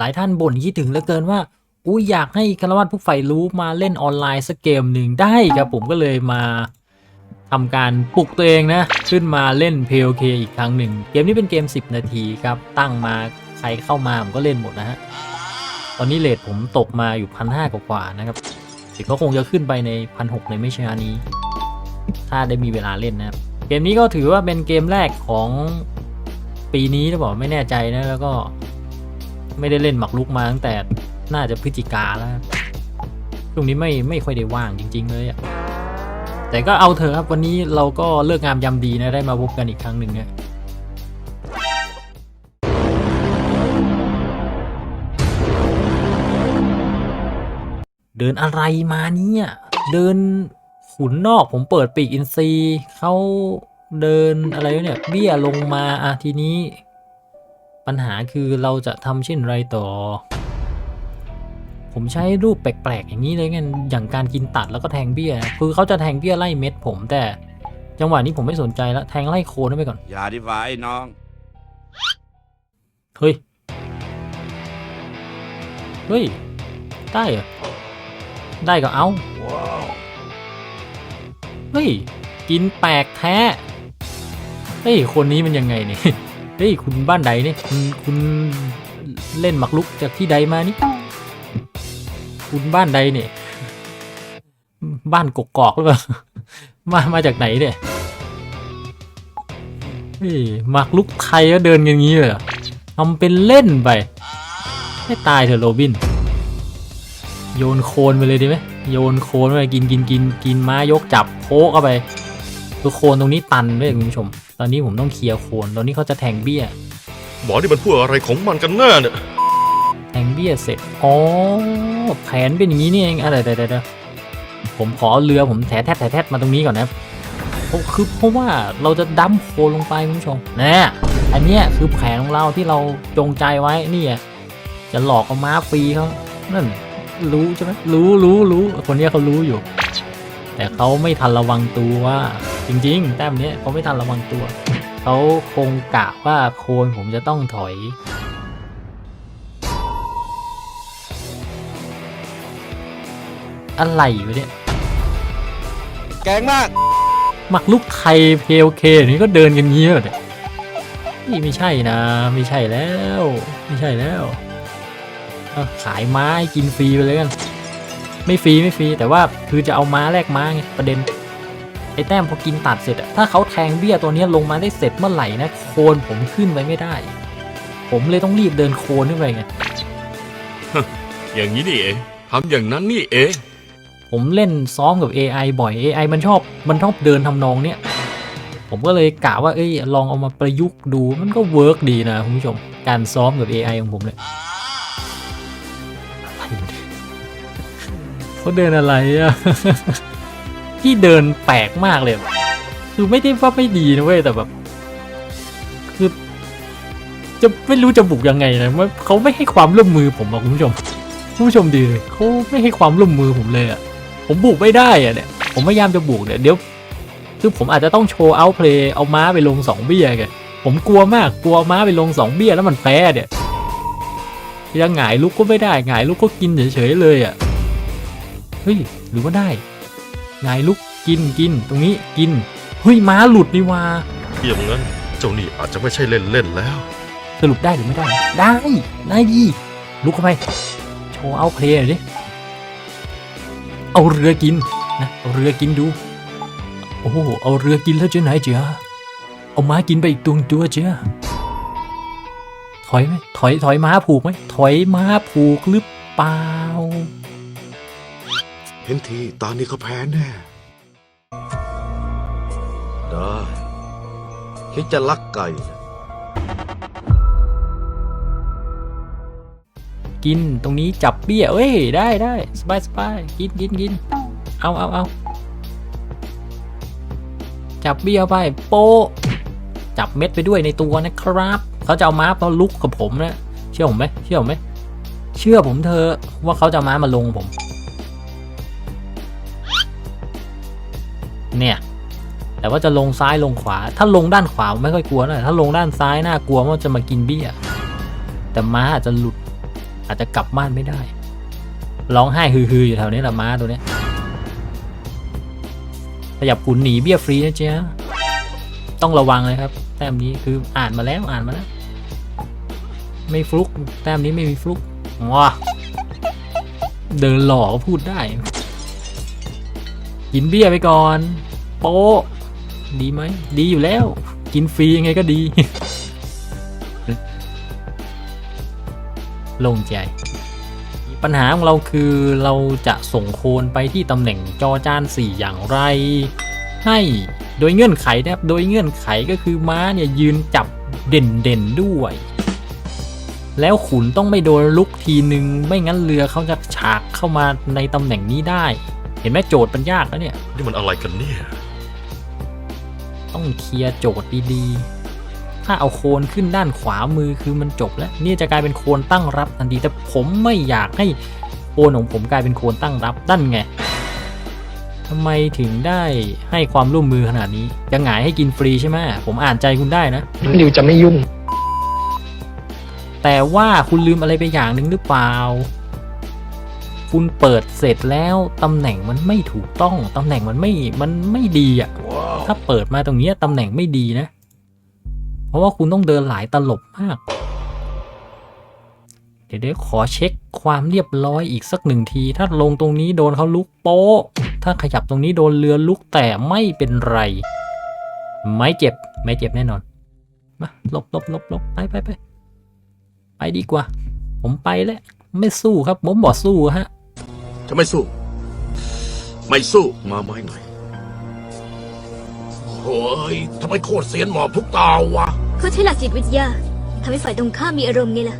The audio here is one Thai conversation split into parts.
หลายท่านบ่นคิดถึงเหลือเกินว่าอุ้ยอยากให้คารวัตผู้ใฝ่รู้มาเล่นออนไลน์สักเกมหนึ่งได้ครับผมก็เลยมาทำการปลุกตัวเองนะ ขึ้นมาเล่น POK อีกครั้งหนึ่ง เกมนี้เป็นเกม 10 นาทีครับ ตั้งมาใครเข้ามาผมก็เล่นหมดนะฮะ ตอนนี้เลทผมตกมาอยู่พันห้ากว่านะครับเดี๋ยวก็คงจะขึ้นไปในพันหในไม่ช้านี้ ถ้าได้มีเวลาเล่นนะครับ เกมนี้ก็ถือว่าเป็นเกมแรกของปีนี้หรือเปล่าไม่แน่ใจนะแล้วก็ ไม่ได้เล่นหมักลุกมาตั้งแต่น่าจะพฤศจิกาแล้วครับช่วงนี้ไม่ไม่ค่อยได้ว่างจริง ๆ เลยอะแต่ก็เอาเถอะครับวันนี้เราก็เลิกงามยามดีนะได้มาพบกันอีกครั้งหนึ่งนะเดินอะไรมาเนี่ย เดินขุนนอกผมเปิดปีกอินซีเขาเดินอะไรเนี่ยเบี้ยลงมาอะทีนี้ ปัญหาคือเราจะทำเช่นไรต่อ ผมใช้รูปแปลกๆ อย่างนี้เลยกันอย่างการกินตัดแล้วก็แทงเบี้ย คือเขาจะแทงเบี้ยไล่เม็ดผมแต่จังหวะนี้ผมไม่สนใจแล้วแทงไล่โคนไปก่อน อย่าดีกว่าไอ้น้อง เฮ้ย เฮ้ย ได้เหรอ ได้ก็เอา เฮ้ย กินแปลกแท้ เฮ้ย คนนี้มันยังไงเนี่ย เฮ้ยคุณบ้านใดเนี่ยคุณคุณเล่นหมักลุกจากที่ใดมานี่ คุณบ้านใดเนี่ย บ้านกกอกหรือเปล่ามามาจากไหนเนี่ยเฮ้ยหมักลุกไทยก็เดินกันงี้เลยหรอทำเป็นเล่นไปให้ตายเถอะโรบิน โยนโคลนไปเลยดีไหมโยนโคลนไปกินกินกินกินม้ายกจับโพกเข้าไปคือโคลนตรงนี้ตันด้วยคุณผู้ชม ตอนนี้ผมต้องเคลียร์โคลนตอนนี้เขาจะแทงเบี้ย หมอนี่มันพูดอะไรของมันกันแน่เนี่ย แทงเบี้ยเสร็จ อ๋อ แผนเป็นอย่างนี้นี่เองอะไรเดี๋ยวเดี๋ยวเดี๋ยวผมขอเอาเรือผมแถแทดแถแทดมาตรงนี้ก่อนนะครับเพราะคือเพราะว่าเราจะดั้มโคลนลงไปคุณผู้ชมนะอันเนี้ยคือแผนของเราที่เราจงใจไว้นี่อะจะหลอกเอาม้าฟรีเขานั่นรู้ใช่ไหมรู้รู้รู้คนเนี้ยเขารู้อยู่ แต่เขาไม่ทันระวังตัวว่า จริง ๆ แต้มเนี้ยเขาไม่ทันระวังตัว เขาคงกะว่าโคนผมจะต้องถอยอะไรวะเนี่ย แกงมาก หมักลุกไทยเพลเคนี่ก็เดินกันเงี้ยเนี่ยนี่ไม่ใช่นะ ไม่ใช่แล้ว ไม่ใช่แล้วเอาขายม้าให้กินฟรีไปเลยกัน ไม่ฟรีไม่ฟรีแต่ว่าคือจะเอาม้าแลกม้าไงประเด็น ไอ้แต้มพอกินตัดเสร็จอะถ้าเขาแทงเบี้ยตัวเนี้ยลงมาได้เสร็จเมื่อไหร่นะโคนผมขึ้นไปไม่ได้ ผมเลยต้องรีบเดินโคนขึ้นไปไงอย่างนี้นี่เองทำอย่างนั้นนี่เองผมเล่นซ้อมกับ AI บ่อย AI มันชอบมันชอบเดินทำนองเนี้ยผมก็เลยกะว่าเอ้ยลองเอามาประยุกต์ดูมันก็เวิร์กดีนะคุณผู้ชม การซ้อมกับ AI ของผมเนี่ยเขาเดินอะไรอะ ที่เดินแปลกมากเลย คือไม่ได้ว่าไม่ดีนะเว้ยแต่แบบ คือ จะไม่รู้จะบุกยังไงนะเขาไม่ให้ความร่วมมือผมอะคุณผู้ชมคุณผู้ชมดีเลยเขาไม่ให้ความร่วมมือผมเลยอะผมบุกไม่ได้อะเนี่ยผมพยายามจะบุกเนี่ยเดี๋ยวคือผมอาจจะต้องโชว์เอาเพลย์เอาม้าไปลงสองเบี้ยกันผมกลัวมากกลัวม้าไปลงสองเบี้ยแล้วมันแพ้เนี่ยยังหงายลุกก็ไม่ได้หงายลุกก็กินเฉยๆเลยอะเฮ้ยหรือว่าได้ หงายลุกกินกินตรงนี้กินเฮ้ยม้าหลุดนี่ว่าอย่างนั้นเจ้านี่อาจจะไม่ใช่เล่นเล่นๆแล้ว สรุปได้หรือไม่ได้ ได้ได้ดีลุกเข้าไปโชว์เอาเพลย์หน่อยดิเอาเรือกินนะเอาเรือกินดู โอ้โหเอาเรือกินแล้วจะไหนเจ้าเอาม้ากินไปอีกตัวตัวเจ้าถอยไหมถอยถอยม้าผูกไหมถอยม้าผูกหรือเปล่า เห็นทีตอนนี้เขาแพ้แน่ ได้คิดจะลักไก่นะกินตรงนี้จับเบี้ยเอ้ยได้ได้สบายสบายกินกินกินเอาเอาเอาจับเบี้ยไป โปะจับเม็ดไปด้วยในตัวนะครับเขาจะเอาม้ามาลุกกับผมนะเชื่อผมไหมเชื่อผมไหมเชื่อผมเธอะว่าเขาจะเอาม้ามาลงผม เนี่ย แต่ว่าจะลงซ้ายลงขวา ถ้าลงด้านขวาไม่ค่อยกลัวนะถ้าลงด้านซ้ายน่ากลัวว่าจะมากินเบี้ย แต่ม้าอาจจะหลุด อาจจะกลับบ้านไม่ได้ ร้องไห้ฮือๆอยู่แถวนี้แหละม้าตัวเนี้ยขยับขุนหนีเบี้ยฟรีนะเจ๊ต้องระวังเลยครับ แต้มนี้คืออ่านมาแล้วอ่านมาแล้ว ไม่ฟลุก แต้มนี้ไม่มีฟลุกว้าเดินหล่อก็พูดได้ กินเบี้ยไปก่อน โป๊ะดีไหม ดีอยู่แล้ว กินฟรียังไงก็ดีโล่งใจ ปัญหาของเราคือเราจะส่งโคนไปที่ตำแหน่งจอจาน 4 อย่างไร ให้โดยเงื่อนไขนะครับ โดยเงื่อนไขก็คือม้าเนี่ยยืนจับเด่นเด่นๆด้วย แล้วขุนต้องไม่โดนลุกทีนึง ไม่งั้นเรือเขาจะฉากเข้ามาในตำแหน่งนี้ได้ เห็นไหมโจทย์มันยากแล้วเนี่ย นี่มันอะไรกันเนี่ย ต้องเคลียร์โจทย์ดีๆ ถ้าเอาโคนขึ้นด้านขวามือคือมันจบแล้วนี่จะกลายเป็นโคนตั้งรับทันทีแต่ผมไม่อยากให้โคนของผมกลายเป็นโคนตั้งรับนั่นไงทำไมถึงได้ให้ความร่วมมือขนาดนี้จะหงายให้กินฟรีใช่ไหมผมอ่านใจคุณได้นะนิวจะไม่ยุ่ง แต่ว่าคุณลืมอะไรไปอย่างหนึ่งหรือเปล่า คุณเปิดเสร็จแล้วตำแหน่งมันไม่ถูกต้องตำแหน่งมันไม่มันไม่ดีอะ่ะ ถ้าเปิดมาตรงเนี้ยตำแหน่งไม่ดีนะ เพราะว่าคุณต้องเดินหลายตลบมากเดี๋ยวเดี๋ยวขอเช็คความเรียบร้อยอีกสักหนึ่งที ถ้าลงตรงนี้โดนเขาลุกโป๊ะ ถ้าขยับตรงนี้โดนเรือลุกแต่ไม่เป็นไร ไม่เจ็บ ไม่เจ็บแน่นอน มาหลบหลบหลบหลบไปไปไปไปดีกว่า ผมไปแล้วไม่สู้ครับ ผมบอกสู้ฮะ จะไม่สู้ ไม่สู้มาไม้หน่อย โอ้ยทำไมโคตรเสียนหมอบทุกตาวะ เขาใช้หลักจิตวิทยาทำให้ฝ่ายตรงข้ามมีอารมณ์ไงล่ะ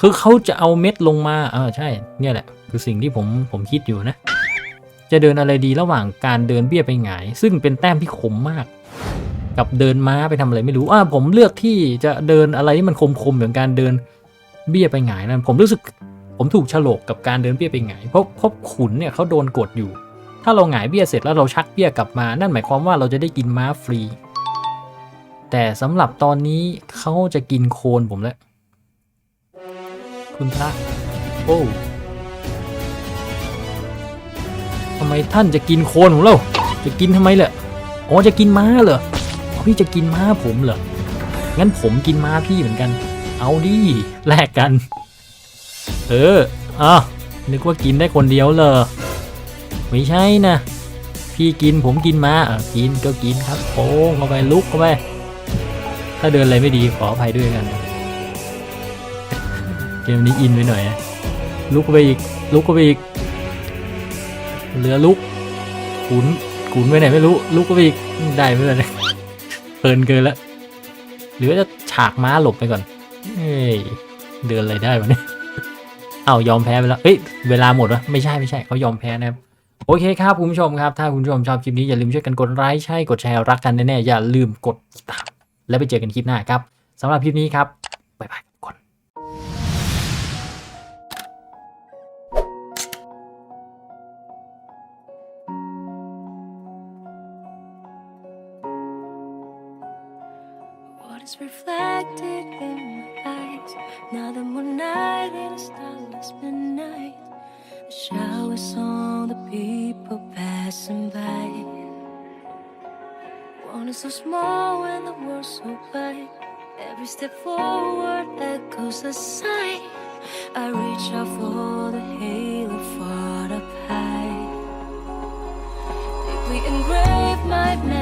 คือเขาจะเอาเม็ดลงมาเออใช่ เนี่ยแหละ คือสิ่งที่ผมผมคิดอยู่นะ จะเดินอะไรดีระหว่างการเดินเบี้ยไปหงาย ซึ่งเป็นแต้มที่คมมาก กับเดินม้าไปทำอะไรไม่รู้อ่าผมเลือกที่จะเดินอะไรที่มันคมๆเหมือนการเดินเบี้ยไปหงายนั่นผมรู้สึก ผมถูกฉลกกับการเดินเบี้ยไปหงายเพราะพราะขุนเนี่ยเขาโดนกดอยู่ ถ้าเราหงายเบี้ยเสร็จแล้วเราชักเบี้ยกลับมา นั่นหมายความว่าเราจะได้กินม้าฟรี แต่สำหรับตอนนี้เขาจะกินโคนผมแล้ว คุณพระ โอ้ทำไมท่านจะกินโคนผมเล่าจะกินทำไมเหรออ๋อจะกินม้าเหรอพี่จะกินม้าผมเหรองั้นผมกินม้าพี่เหมือนกัน เอาดิแลกกัน เอออะนึกว่ากินได้คนเดียวเหรอไม่ใช่นะ พี่กินผมกินมาอะกินก็กินครับโป้งเข้าไปลุกเข้าไป ถ้าเดินอะไรไม่ดีขออภัยด้วยกัน เกมนี้อินไปหน่อยนะลุกเข้าไปอีก ลุกเข้าไปอีก เหลือลุกขุนขุนไปไหนไม่รู้ ลุกเข้าไปอีก ได้ไม่เป็นไรเพลินเกินละหรือจะฉากม้าหลบไปก่อน เฮ้ย เดินอะไรได้วะเนี่ย เอายอมแพ้ไปแล้วเอ้ยเวลาหมดวะไม่ใช่ไม่ใช่เขายอมแพ้นะครับโอเคครับคุณผู้ชมครับ ถ้าคุณผู้ชมชอบคลิปนี้อย่าลืมช่วยกันกดไลค์ใช่กดแชร์รักกันแน่ๆอย่าลืมกดติดตามแล้วไปเจอกันคลิปหน้าครับสำหรับคลิปนี้ครับบ๊ายบาย was reflected in my eyes. Now the moonlight in a starless midnight. The showers on the people passing by. One is so small and the world so big. Every step forward echoes a sign. I reach out for the halo far up high. Deeply engrave my memory.